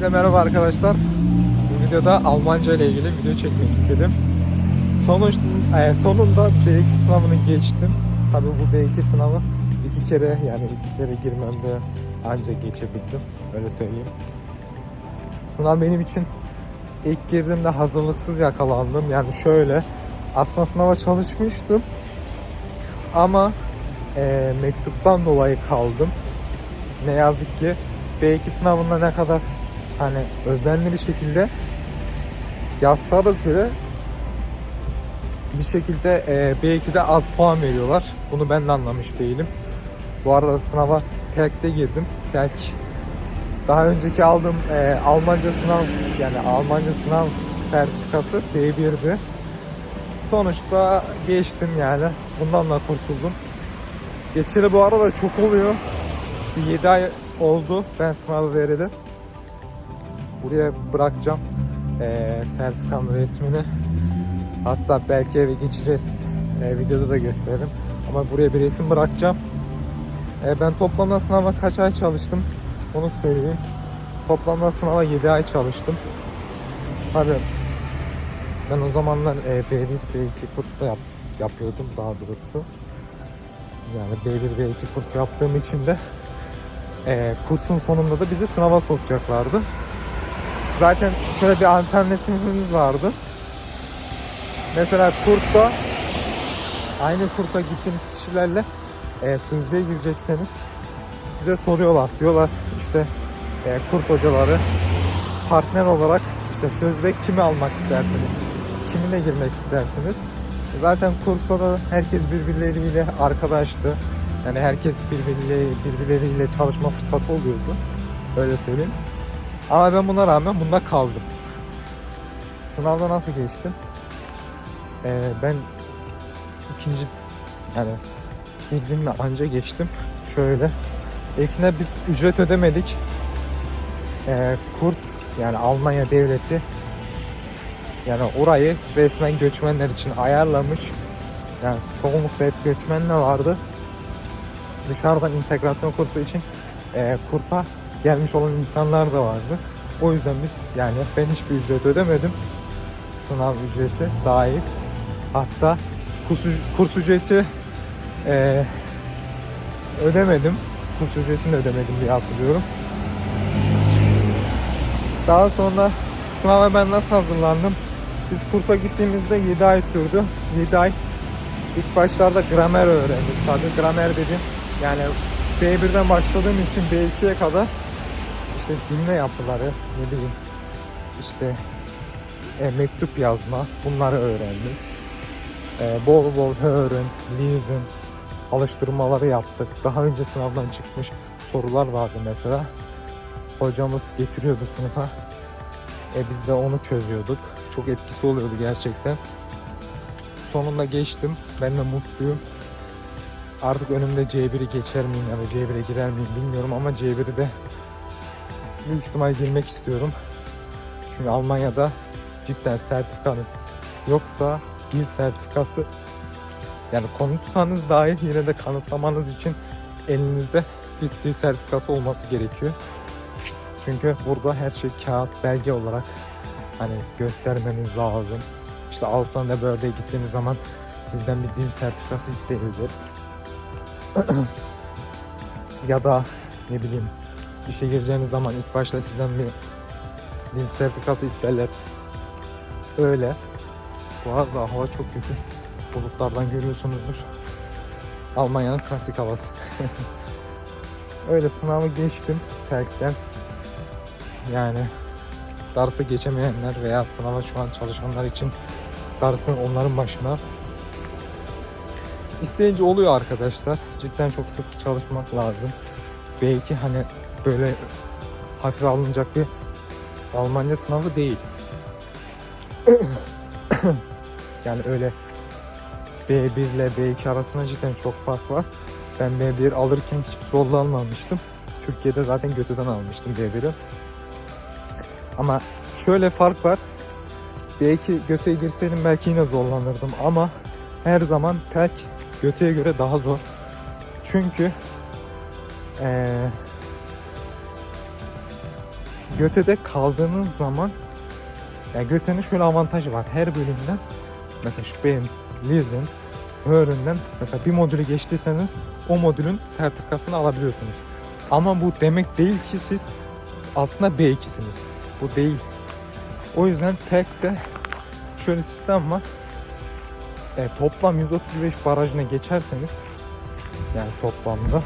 Hepinize merhaba arkadaşlar. Bu videoda Almanca ile ilgili video çekmek istedim. Sonuç, e, sonunda B2 sınavını geçtim. Tabii bu B2 sınavı iki kere yani iki kere girmemde ancak geçebildim. Öyle söyleyeyim. Sınav benim için ilk girdiğimde hazırlıksız yakalandım. Yani şöyle aslında sınava çalışmıştım. Ama e, mektuptan dolayı kaldım. Ne yazık ki B2 sınavında ne kadar hani özenli bir şekilde yazsanız bile bir şekilde e, B2'de az puan veriyorlar. Bunu ben de anlamış değilim. Bu arada sınava TEK'te girdim. TEK daha önceki aldığım e, Almanca sınav yani Almanca sınav sertifikası B1'di. Sonuçta geçtim yani. Bundan da kurtuldum. Geçeli bu arada çok oluyor. Bir 7 ay oldu ben sınavı vereli. Buraya bırakacağım eee sertifikanın resmini. Hatta belki eve geçeceğiz. Eee, videoda da gösteririm. Ama buraya bir resim bırakacağım. Eee, ben toplamda sınava kaç ay çalıştım onu söyleyeyim. Toplamda sınava 7 ay çalıştım. Tabii ben o zamanlar e, B1, B2 kursta yap, yapıyordum daha doğrusu. Yani B1, B2 kurs yaptığım için de e, kursun sonunda da bizi sınava sokacaklardı. Zaten şöyle bir alternatifimiz vardı. Mesela kursta aynı kursa gittiğiniz kişilerle e, sözlüğe girecekseniz size soruyorlar. Diyorlar işte e, kurs hocaları partner olarak işte sözde kimi almak istersiniz? Kiminle girmek istersiniz? Zaten kursta da herkes birbirleriyle arkadaştı. Yani herkes birbirleriyle, birbirleriyle çalışma fırsatı oluyordu. Öyle söyleyeyim. Ama ben buna rağmen bunda kaldım. Sınavda nasıl geçtim? Ee, ben ikinci yani girdiğimde anca geçtim. Şöyle. İlkine biz ücret ödemedik. Ee, kurs yani Almanya devleti yani orayı resmen göçmenler için ayarlamış. Yani çoğunlukla hep göçmenler vardı. Dışarıdan integrasyon kursu için e, kursa gelmiş olan insanlar da vardı. O yüzden biz yani ben hiçbir ücret ödemedim. Sınav ücreti dahil. Hatta kurs, kurs ücreti e, ödemedim. Kurs ücretini de ödemedim diye hatırlıyorum. Daha sonra sınava ben nasıl hazırlandım? Biz kursa gittiğimizde 7 ay sürdü. 7 ay ilk başlarda gramer öğrendik. Tabii gramer dedim yani B1'den başladığım için B2'ye kadar işte cümle yapıları ne bileyim işte e, mektup yazma bunları öğrendik. E, bol bol hören, lesen alıştırmaları yaptık. Daha önce sınavdan çıkmış sorular vardı mesela. Hocamız getiriyordu sınıfa. E, biz de onu çözüyorduk. Çok etkisi oluyordu gerçekten. Sonunda geçtim. Ben de mutluyum. Artık önümde C1'i geçer miyim ya da C1'e girer miyim bilmiyorum ama C1'i de büyük ihtimal girmek istiyorum. Çünkü Almanya'da cidden sertifikanız yoksa dil sertifikası yani konuşsanız dahi yine de kanıtlamanız için elinizde bir dil sertifikası olması gerekiyor. Çünkü burada her şey kağıt, belge olarak hani göstermeniz lazım. İşte Alfa'da böyle gittiğiniz zaman sizden bir dil sertifikası isteyebilir. ya da ne bileyim işe gireceğiniz zaman ilk başta sizden bir dil sertifikası isterler. Öyle. Bu arada hava çok kötü. Bulutlardan görüyorsunuzdur. Almanya'nın klasik havası. Öyle sınavı geçtim terkten. Yani derse geçemeyenler veya sınava şu an çalışanlar için dersın onların başına. İsteyince oluyor arkadaşlar. Cidden çok sık çalışmak lazım. Belki hani böyle hafif alınacak bir Almanya sınavı değil. yani öyle B1 ile B2 arasında cidden çok fark var. Ben B1 alırken hiç zorla almamıştım. Türkiye'de zaten götüden almıştım B1'i. Ama şöyle fark var. B2 göteye girseydim belki yine zorlanırdım ama her zaman tek göteye göre daha zor. Çünkü eee Göte'de kaldığınız zaman ya Göte'nin şöyle avantajı var. Her bölümden mesela Speyen, Leuven, Öğren'den mesela bir modülü geçtiyseniz o modülün sertifikasını alabiliyorsunuz. Ama bu demek değil ki siz aslında B2'siniz. Bu değil. O yüzden tekte şöyle sistem var. E, toplam 135 barajına geçerseniz yani toplamda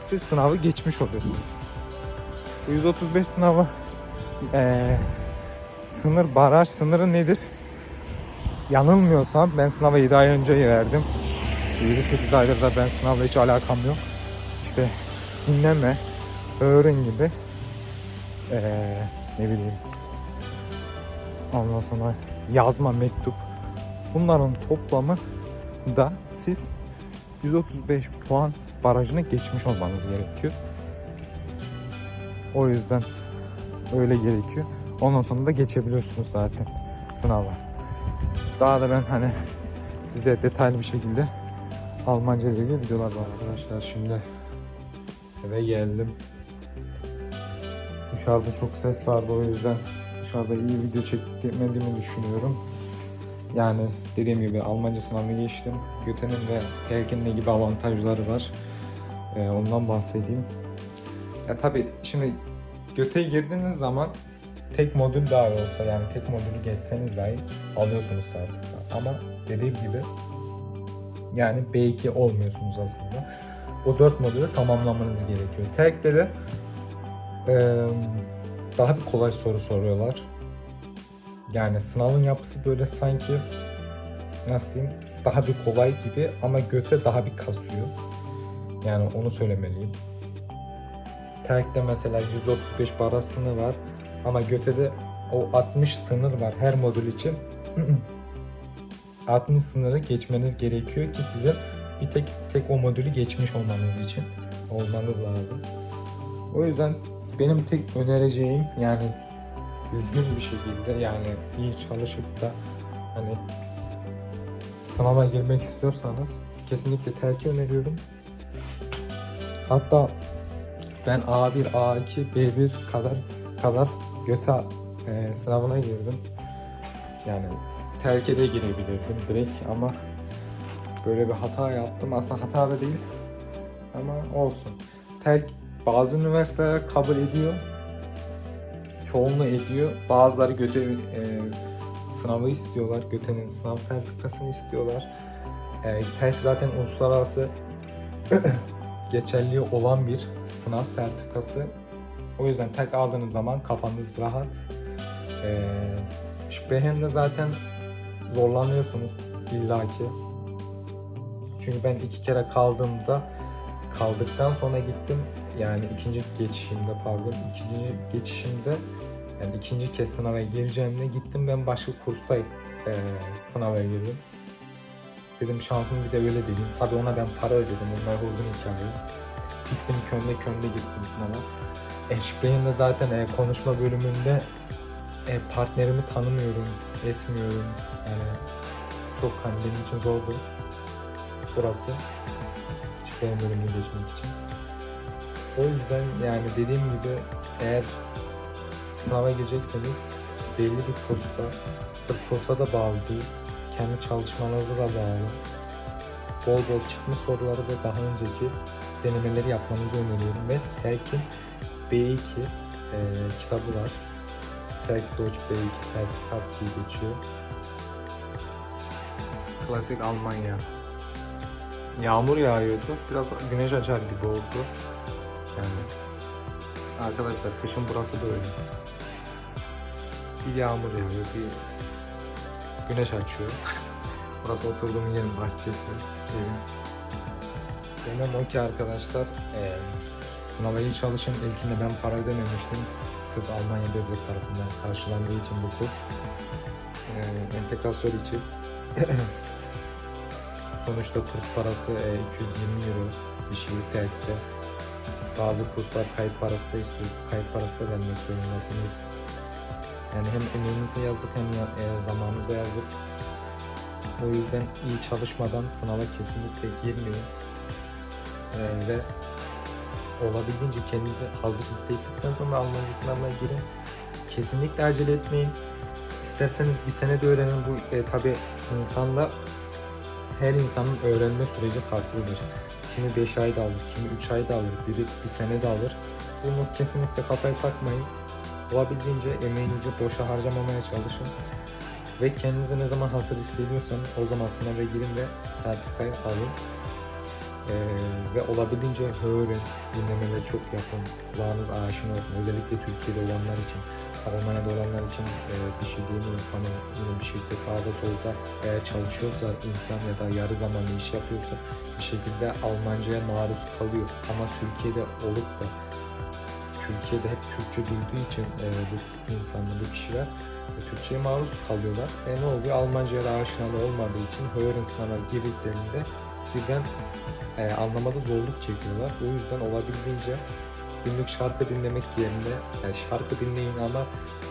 siz sınavı geçmiş oluyorsunuz. Bu 135 sınavı e, sınır baraj sınırı nedir? Yanılmıyorsam ben sınava 7 ay önce verdim. 7-8 aydır da ben sınavla hiç alakam yok. İşte dinleme, öğren gibi eee, ne bileyim ondan sonra yazma mektup bunların toplamı da siz 135 puan barajını geçmiş olmanız gerekiyor. O yüzden öyle gerekiyor. Ondan sonra da geçebiliyorsunuz zaten sınava. Daha da ben hani size detaylı bir şekilde Almanca ile ilgili videolar var arkadaşlar. Şimdi eve geldim. Dışarıda çok ses vardı o yüzden dışarıda iyi video çekmediğimi düşünüyorum. Yani dediğim gibi Almanca sınavını geçtim. Göte'nin ve Telkin'in gibi avantajları var. Ee, ondan bahsedeyim. Ya tabii şimdi Göte'ye girdiğiniz zaman tek modül dahi olsa yani tek modülü geçseniz dahi alıyorsunuz sertifika. Ama dediğim gibi yani B2 olmuyorsunuz aslında. O 4 modülü tamamlamanız gerekiyor. Tekte de eee, daha bir kolay soru soruyorlar. Yani sınavın yapısı böyle sanki nasıl diyeyim daha bir kolay gibi ama göte daha bir kasıyor. Yani onu söylemeliyim. Terk'te mesela 135 bara sınır var ama götede o 60 sınır var her modül için. 60 sınırı geçmeniz gerekiyor ki size bir tek tek o modülü geçmiş olmanız için olmanız lazım. O yüzden benim tek önereceğim yani düzgün bir şekilde yani iyi çalışıp da hani sınava girmek istiyorsanız kesinlikle terki öneriyorum. Hatta ben A1, A2, B1 kadar kadar göte e, sınavına girdim. Yani terke de girebilirdim direkt ama böyle bir hata yaptım. Aslında hata da değil ama olsun. Terk bazı üniversiteler kabul ediyor. Çoğunluğu ediyor. Bazıları göte e, sınavı istiyorlar. Göte'nin sınav sertifikasını istiyorlar. E, terk zaten uluslararası geçerliği olan bir sınav sertifikası. O yüzden tek aldığınız zaman kafanız rahat. Ee, Sprehen'de zaten zorlanıyorsunuz illaki. Çünkü ben iki kere kaldığımda kaldıktan sonra gittim yani ikinci geçişimde pardon ikinci geçişimde yani ikinci kez sınava gireceğimde gittim ben başka kursta e, sınava girdim. Dedim şansım bir de öyle dedim. Tabii ona ben para ödedim. Bunlar uzun hikaye. Gittim könde könde gittim sınava. Eşbeyin'de zaten e, konuşma bölümünde e, partnerimi tanımıyorum, etmiyorum. Yani çok hani benim için zordu. Burası. Eşbeyin bölümünü geçmek için. O yüzden yani dediğim gibi eğer sınava girecekseniz belli bir kursta, sırf kursa da bağlı değil, kendi çalışmanıza da bağlı. Bol bol çıkmış soruları ve daha önceki denemeleri yapmanızı öneriyorum ve Telkin B2 e, kitabı var. Telk Deutsch B2 sertifikat diye geçiyor. Klasik Almanya. Yağmur yağıyordu. Biraz güneş açar gibi oldu. Yani arkadaşlar kışın burası böyle. Bir yağmur yağıyor, bir güneş açıyor. Burası oturduğum yerin bahçesi, evim. Demem o ki arkadaşlar, eee, sınava iyi çalışın. İlkinde ben para ödememiştim. Sırf Almanya devlet tarafından karşılandığı için bu kurs. Eee, entegrasyon için. Sonuçta kurs parası eee, 220 euro bir şey TEK'te. Bazı kurslar kayıt parası da istiyor. Kayıt parası da vermek zorundasınız. Yani hem emeğinize yazık hem e, zamanınıza yazık. O yüzden iyi çalışmadan sınava kesinlikle girmeyin. E, ve olabildiğince kendinizi hazır hissettikten sonra Almanca sınavına girin. Kesinlikle acele etmeyin. İsterseniz bir sene de öğrenin. Bu e, tabi insanda her insanın öğrenme süreci farklıdır. Kimi 5 ayda alır, kimi 3 ayda alır, biri bir sene de alır. Bunu kesinlikle kafaya takmayın. Olabildiğince emeğinizi boşa harcamamaya çalışın. Ve kendinizi ne zaman hazır hissediyorsanız o zaman sınava girin ve sertifikayı alın. Ee, ve olabildiğince öğren, dinlemeleri çok yapın. Kulağınız aşina olsun. Özellikle Türkiye'de olanlar için, Almanya'da olanlar için e, bir şey diyemiyorum ama yine bir şekilde sağda solda eğer çalışıyorsa insan ya da yarı zamanlı iş yapıyorsa bir şekilde Almanca'ya maruz kalıyor. Ama Türkiye'de olup da Türkiye'de hep Türkçe duyduğu için e, bu insanlar, bu kişiler e, Türkçe'ye maruz kalıyorlar. E ne oluyor? Almanca'ya da aşinalı olmadığı için Hören sınavına girdiklerinde birden e, anlamada zorluk çekiyorlar. O yüzden olabildiğince günlük şarkı dinlemek yerine yani şarkı dinleyin ama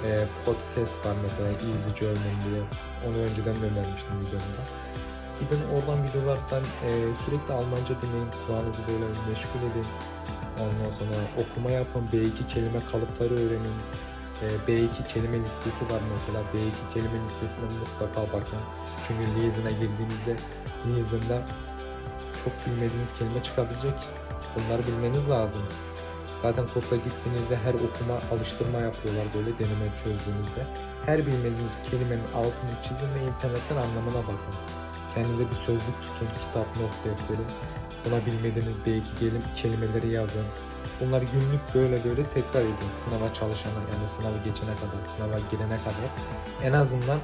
e, podcast var mesela Easy German diye. Onu önceden de önermiştim videomda. Gidin oradan videolardan e, sürekli Almanca dinleyin. Kulağınızı böyle meşgul edin. Ondan sonra okuma yapın. B2 kelime kalıpları öğrenin. E, B2 kelime listesi var mesela. B2 kelime listesine mutlaka bakın. Çünkü Liaison'a girdiğinizde Liaison'da çok bilmediğiniz kelime çıkabilecek. Bunları bilmeniz lazım. Zaten kursa gittiğinizde her okuma alıştırma yapıyorlar böyle deneme çözdüğünüzde. Her bilmediğiniz kelimenin altını çizin ve internetten anlamına bakın. Kendinize bir sözlük tutun, kitap, not defteri. Buna bilmediğiniz belki gelim, kelimeleri yazın. Bunları günlük böyle böyle tekrar edin. Sınava çalışana yani sınavı geçene kadar, sınava girene kadar. En azından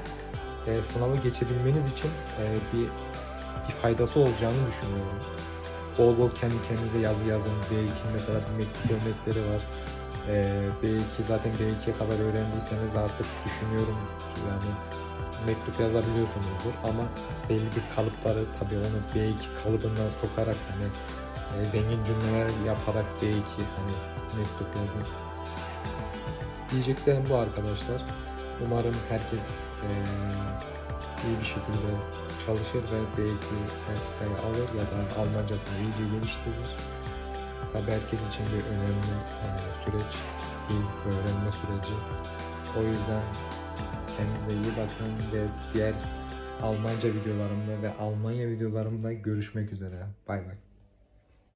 e, sınavı geçebilmeniz için e, bir bir faydası olacağını düşünüyorum. Bol bol kendi kendinize yazı yazın. B2 mesela bir örnekleri var. Ee, B2 zaten B2'ye kadar öğrendiyseniz artık düşünüyorum yani mektup yazabiliyorsunuzdur ama belli bir kalıpları tabii onu B2 kalıbına sokarak hani e, zengin cümleler yaparak B2 hani mektup yazın. Diyeceklerim bu arkadaşlar. Umarım herkes e, iyi bir şekilde çalışır ve belki sertifikayı alır ya da Almancasını iyice geliştirir. Tabii herkes için bir önemli e, süreç, dil öğrenme süreci. O yüzden kendinize iyi bakın ve diğer Almanca videolarımda ve Almanya videolarımda görüşmek üzere. Bay bay.